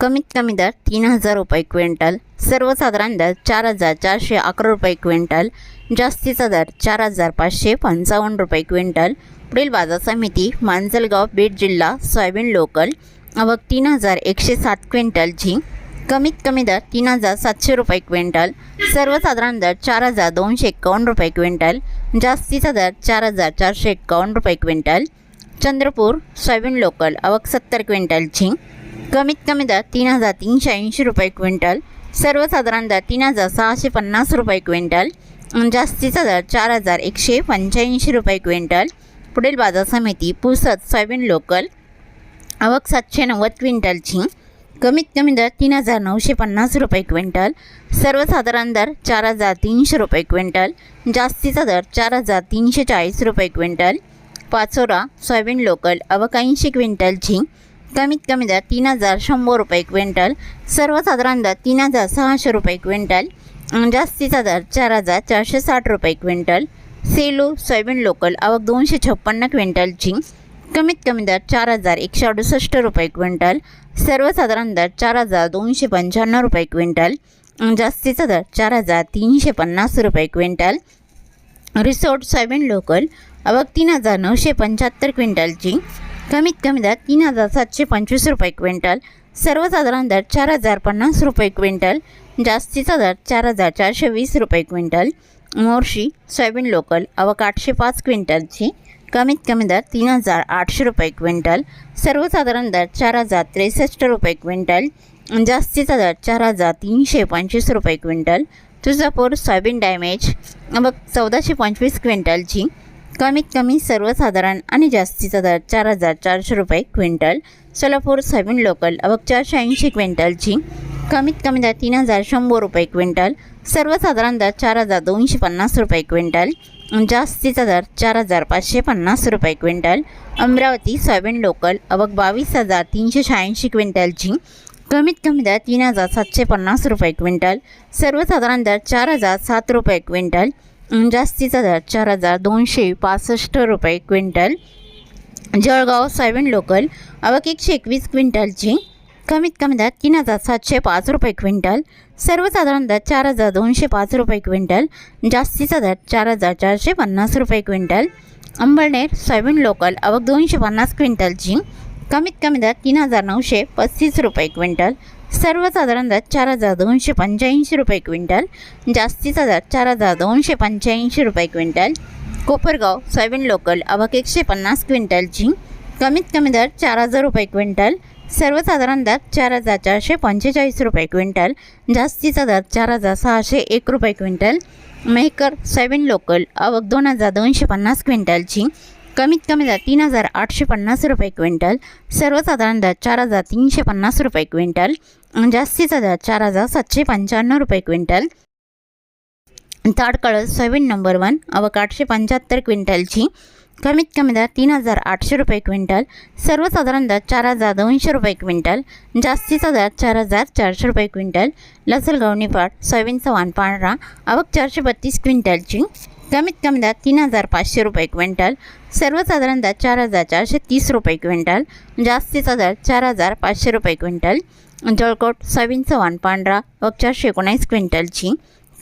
कमीत कमी दर तीन हजार रुपये क्विंटल सर्वसाधारण दर चार हजार चारशे अकरा रुपये क्विंटल जास्तीचा दर चार हजार पाचशे पंचावन्न रुपये क्विंटल. पुढील बाजार समिती मांजलगाव बीड जिल्हा सोयाबीन लोकल अवक तीन हजार एकशे सात क्विंटल झिंक कमीत कमी दर तीन हजार सातशे रुपये क्विंटल सर्वसाधारण दर चार हजार दोनशे एक्कावन्न रुपये क्विंटल जास्तीचा दर चार हजार चारशे एक्कावन्न रुपये क्विंटल. चंद्रपूर सोयाबीन लोकल अवक सत्तर क्विंटल झिंक कमीत कमी दर तीन हजार तीनशे ऐंशी रुपये क्विंटल. सर्वसाधारण दर तीन हजार सहाशे पन्नास रुपये क्विंटल. जास्तीचा दर चार हजार एकशे पंच्याऐंशी रुपये क्विंटल. पुढील बाजार समिती पुसद सोयाबीन लोकल. आवक सातशे नव्वद क्विंटलची. कमीत कमी दर तीन हजार नऊशे पन्नास रुपये क्विंटल. सर्वसाधारण दर चार हजार तीनशे रुपये क्विंटल. जास्तीचा दर चार हजार तीनशे चाळीस रुपये क्विंटल. पाचोरा सोयाबीन लोकल अवकाऐंशी क्विंटलची. कमीत कमी दर तीन हजार शंभर रुपये क्विंटल सर्वसाधारण दर तीन हजार सहाशे रुपये क्विंटल जास्तीचा दर चार हजार चारशे साठ रुपये क्विंटल सेलू सोयाबीन लोकल आवक दोनशे छप्पन्न क्विंटलची कमीत कमी दर चार हजार एकशे अडुसष्ट रुपये क्विंटल सर्वसाधारण दर चार हजार दोनशे पंच्याण्णव रुपये क्विंटल जास्तीचा दर चार हजार तीनशे पन्नास रुपये क्विंटल रिसोर्ट सोयाबीन लोकल आवक तीन हजार नऊशे पंच्याहत्तर क्विंटलची कमीत कमी दर तीन हजार सातशे पंचवीस रुपये क्विंटल. सर्वसाधारण दर चार हजार पन्नास रुपये क्विंटल. जास्तीचा दर चार हजार चारशे वीस रुपये क्विंटल. मोर्शी सोयाबीन लोकल आवक आठशे पाच क्विंटलची. कमीत कमी दर तीन हजार आठशे रुपये क्विंटल. सर्वसाधारण दर चार हजार त्रेसष्ट रुपये क्विंटल. जास्तीचा दर चार हजार तीनशे पंचवीस रुपये क्विंटल. तुळजापूर सोयाबीन डॅमेज मग चौदाशे पंचवीस क्विंटलची. कमीत कमी सर्वसाधारण आणि जास्तीचा दर चार हजार चारशे रुपये क्विंटल. सोलापूर सोयाबीन लोकल अवघ चारशे ऐंशी क्विंटलची कमीत कमी दर तीन हजार शंभर रुपये क्विंटल. सर्वसाधारण दर चार हजार दोनशे पन्नास रुपये क्विंटल. जास्तीचा दर चार हजार पाचशे पन्नास रुपये क्विंटल. अमरावती सोयाबीन लोकल अवक बावीस हजार तीनशे शहाऐंशी क्विंटलची कमीत कमी दर तीन हजार सातशे पन्नास रुपये क्विंटल. सर्वसाधारण दर चार हजार सात रुपये क्विंटल. जास्तीचा दर चार हजार दोनशे पासष्ट रुपये क्विंटल. जळगाव सोयाबीन लोकल अवक एकशे एकवीस क्विंटलची. कमीत कमी दर तीन हजार सातशे पाच रुपये क्विंटल. सर्वसाधारण दर चार हजार दोनशे पाच रुपये क्विंटल. जास्तीचा दर चार हजार चारशे पन्नास रुपये क्विंटल. अंबळनेर सोयाबीन लोकल अवक दोनशे पन्नास क्विंटलची. कमीत कमी दर तीन हजार नऊशे पस्तीस रुपये क्विंटल. सर्वसाधारण दर चार हजार दोनशे पंच्याऐंशी रुपये क्विंटल. जास्तीचा दर चार हजार दोनशे पंच्याऐंशी रुपये क्विंटल. कोपरगाव सोयाबीन लोकल अवक एकशे पन्नास क्विंटलची कमीत कमी दर चार हजार रुपये क्विंटल. सर्वसाधारण दर चार हजार चारशे पंचेचाळीस रुपये क्विंटल. जास्तीचा दर चार हजार सहाशे एक रुपये क्विंटल. मेहकर सोयाबीन लोकल अवक दोन हजार दोनशे पन्नास क्विंटलची कमीत कमी दर तीन हजार आठशे पन्नास रुपये क्विंटल सर्वसाधारण दर चार हजार तीनशे पन्नास रुपये क्विंटल जास्तीचा दर चार हजार सातशे पंच्याण्णव रुपये quintal. Tadkalas soybean number one अवक आठशे पंच्याहत्तर क्विंटलची कमीत कमी दर तीन हजार आठशे रुपये क्विंटल सर्वसाधारण दर चार हजार दोनशे रुपये क्विंटल जास्तीचा दर चार हजार चारशे रुपये क्विंटल. लसलगाव निफाड सोयाबीनचा वाण पांढरा अवक चारशे बत्तीस क्विंटलची. कमीत कमी दर तीन हजार पाचशे रुपये क्विंटल सर्वसाधारण दर चार हजार चारशे तीस रुपये क्विंटल जास्तीचा दर चार हजार पाचशे रुपये क्विंटल जळकोट सोयाबीनचं वाण पांढरा व चारशे एकोणीस क्विंटलची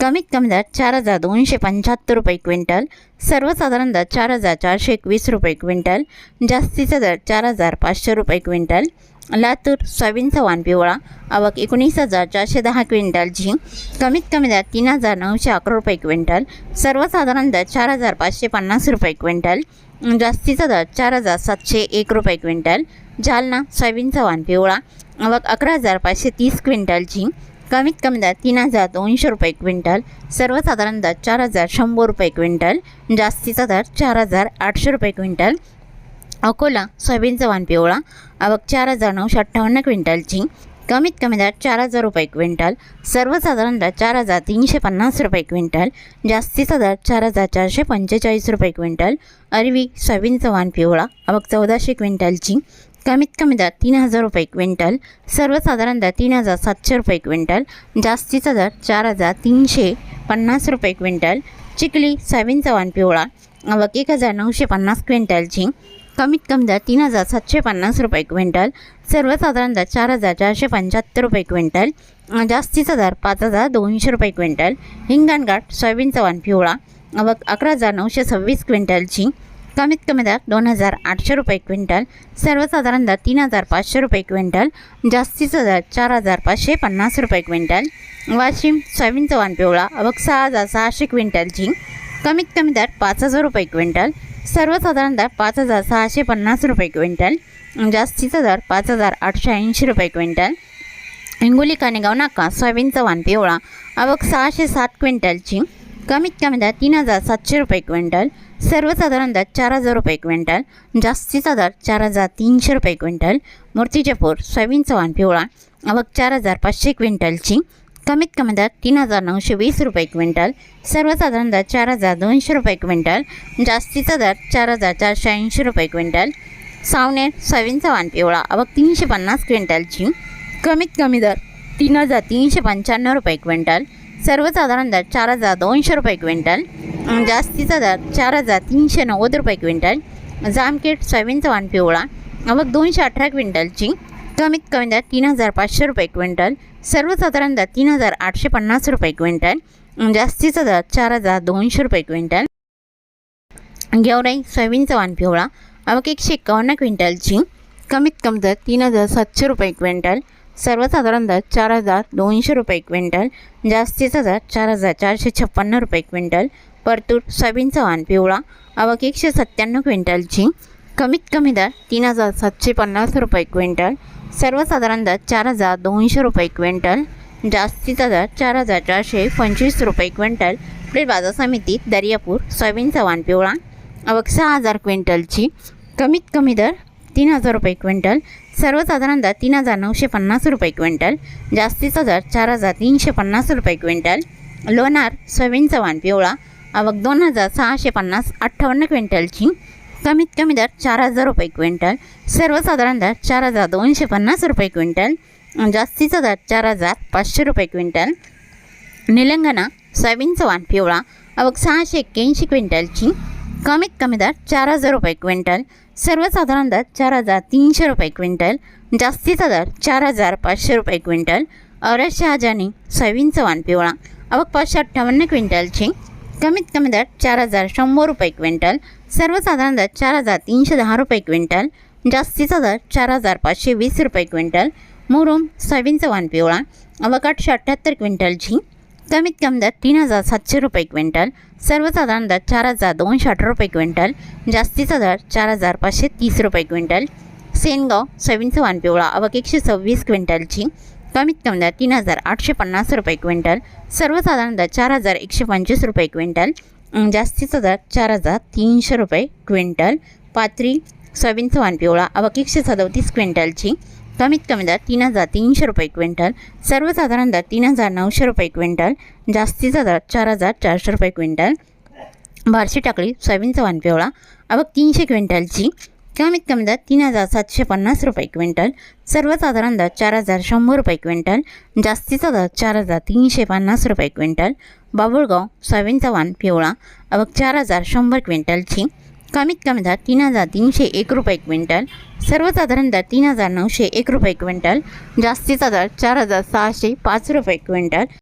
कमीत कमी दर चार हजार दोनशे पंच्याहत्तर रुपये क्विंटल सर्वसाधारण दर चार हजार चारशे एकवीस रुपये क्विंटल जास्तीचा दर चार हजार पाचशे रुपये क्विंटल लातूर सोयाबीनचा वाण पिवळा आवक एकोणीस हजार चारशे दहा क्विंटल क्विंटलची कमीत कमी दर तीन हजार नऊशे अकरा रुपये क्विंटल सर्वसाधारण दर चार हजार पाचशे पन्नास रुपये क्विंटल जास्तीचा दर चार हजार सातशे एक रुपये क्विंटल जालना सोयाबीनचा वाण पिवळा आवक अकरा हजार पाचशे तीस क्विंटल क्विंटलची कमीत कमी दर तीन हजार दोनशे रुपये क्विंटल सर्वसाधारण दर चार हजार शंभर रुपये क्विंटल जास्तीचा दर चार हजार आठशे रुपये क्विंटल. अकोला सोयाबीनचा वाण पिवळा आवक चार हजार नऊशे अठ्ठावन्न क्विंटलची कमीत कमी दर चार हजार रुपये क्विंटल सर्वसाधारण दर चार हजार तीनशे पन्नास रुपये क्विंटल जास्तीचा दर चार हजार चारशे पंचेचाळीस रुपये क्विंटल. अरवी सोयाबीनचा वाण पिवळा आवक चौदाशे क्विंटलची कमीत कमी दर तीन हजार रुपये क्विंटल सर्वसाधारण दर तीन हजार सातशे रुपये क्विंटल जास्तीचा दर चार हजार तीनशे पन्नास रुपये क्विंटल चिखली सोयाबीनचा वाण पिवळा आवक एक हजार नऊशे पन्नास क्विंटलची कमीत कमी दर तीन हजार सातशे पन्नास रुपये क्विंटल सर्वसाधारण दर चार हजार चारशे पंच्याहत्तर रुपये क्विंटल जास्तीचा दर पाच हजार दोनशे रुपये क्विंटल हिंगणघाट सोयाबीनचा वाण पिवळा आवक अकरा हजार नऊशे सव्वीस क्विंटलची कमीत कमी दर दोन हजार आठशे रुपये क्विंटल सर्वसाधारण दर तीन हजार पाचशे रुपये क्विंटल जास्तीचा दर चार हजार पाचशे पन्नास रुपये क्विंटल. वाशिम सोयाबीनचा वाण पिवळा अवघ सहा हजार सहाशे क्विंटल क्विंटलची कमीत कमी दर पाच हजार रुपये क्विंटल सर्वसाधारण दर पाच हजार सहाशे पन्नास रुपये क्विंटल जास्तीचा दर पाच हजार आठशे ऐंशी रुपये क्विंटल. हिंगोली कानेगाव नाका सोयाबीनचा वाण पिवळा अवघ सहाशे सात क्विंटल क्विंटलची कमीत कमी दर तीन हजार सातशे रुपये क्विंटल सर्वसाधारण दर चार हजार रुपये क्विंटल जास्तीचा दर चार हजार तीनशे रुपये क्विंटल मूर्तिजापूर सोयाबीनचा वाण पिवळा आवक चार हजार पाचशे क्विंटलची कमीत कमी दर तीन हजार नऊशे वीस रुपये क्विंटल सर्वसाधारण दर चार हजार दोनशे रुपये क्विंटल जास्तीचा दर चार हजार चारशे ऐंशी रुपये क्विंटल सावनेर सोयाबीनचा वाण पिवळा आवक तीनशे पन्नास क्विंटलची कमीत कमी दर तीन हजार तीनशे पंच्याण्णव रुपये क्विंटल सर्वसाधारण दर चार हजार दोनशे रुपये क्विंटल जास्तीचा दर चार हजार तीनशे नव्वद रुपये क्विंटल जामखेड सोयाबीनचा वाण पिवळा आवक दोनशे अठरा क्विंटलची कमीत कमी दर तीन हजार पाचशे रुपये क्विंटल सर्वसाधारण दर तीन हजार आठशे पन्नास रुपये क्विंटल जास्तीचा दर चार हजार दोनशे रुपये क्विंटल. गेवराई सोयाबीनचा वाण पिवळा आवक एकशे एकावन्न क्विंटलची कमीत कमी दर तीन हजार सातशे रुपये क्विंटल सर्वसाधारण दर चार हजार दोनशे रुपये क्विंटल जास्तीचा दर चार हजार चारशे छप्पन्न रुपये क्विंटल परतूर सोयाबीनचा वाण पिवळा आवक एकशे सत्त्याण्णव क्विंटलची कमीत कमी दर तीन हजार सातशे पन्नास रुपये क्विंटल सर्वसाधारण दर चार हजार दोनशे रुपये क्विंटल जास्तीचा दर चार हजार चारशे पंचवीस रुपये क्विंटल पुढील बाजार समितीत दर्यापूर सोयाबीनचा वाण पिवळा आवक सहा हजार क्विंटलची कमीत कमी दर तीन हजार रुपये क्विंटल सर्वसाधारण दर तीन हजार नऊशे पन्नास रुपये क्विंटल जास्तीचा दर चार हजार तीनशे पन्नास रुपये क्विंटल लोणार सोयाबीनचा चव्हाण पिवळा आवक दोन हजार सहाशे पन्नास अठ्ठावन्न क्विंटलची कमीत कमी दर चार हजार रुपये क्विंटल सर्वसाधारण दर चार हजार दोनशे पन्नास रुपये क्विंटल जास्तीचा दर चार हजार पाचशे रुपये क्विंटल निलंगणा सोयाबीन चव्हाण पिवळा आवक सहाशे एक्क्याऐंशी क्विंटलची कमीत कमी दर चार हजार रुपये क्विंटल सर्वसाधारण दर चार हजार तीनशे रुपये क्विंटल जास्तीचा दर चार हजार पाचशे रुपये क्विंटल औरत शहाजानी सोयाबीनचा वाण पिवळा आवक पाचशे अठ्ठावन्न क्विंटलची कमीत कमी दर चार हजार शंभर रुपये क्विंटल सर्वसाधारण दर चार हजार तीनशे दहा रुपये क्विंटल जास्तीचा दर चार हजार पाचशे वीस रुपये क्विंटल मुरुम सोयाबीनचा वाण पिवळा आवक आठशे अठ्ठ्याहत्तर क्विंटलची कमीत कमी दर तीन हजार सातशे रुपये क्विंटल सर्वसाधारण दर चार हजार दोनशे अठरा रुपये क्विंटल जास्तीचा दर चार हजार पाचशे तीस रुपये क्विंटल. सेनगाव सोयाबीनचा वाण पिवळा आवक एकशे सव्वीस क्विंटलची कमीत कमी दर तीन हजार आठशे पन्नास रुपये क्विंटल सर्वसाधारण दर चार हजार एकशे पंचवीस रुपये क्विंटल जास्तीचा दर चार हजार तीनशे रुपये क्विंटल. पात्री सोयाबीनचा वाण पिवळा आवक एकशे सदोतीस क्विंटलची कमीत कमी दर तीन हजार तीनशे रुपये क्विंटल सर्वसाधारण दर तीन हजार नऊशे रुपये क्विंटल जास्तीचा दर चार हजार चारशे रुपये क्विंटल बारशी टाकळी सोयाबीनचा वाण पिवळा आवक तीनशे क्विंटलची कमीत कमी दर तीन हजार सातशे पन्नास रुपये क्विंटल सर्वसाधारण दर चार हजार शंभर रुपये क्विंटल जास्तीचा दर चार हजार तीनशे पन्नास रुपये क्विंटल बाबुळगाव सोयाबीनचा वाण पिवळा अवघ चार हजार शंभर क्विंटलची कमीत कमी दर तीन हजार तीनशे एक रुपये क्विंटल. सर्वसाधारण दर तीन हजार नऊशे एक रुपये क्विंटल. जास्तीचा दर चार हजार सहाशे पाच रुपये क्विंटल.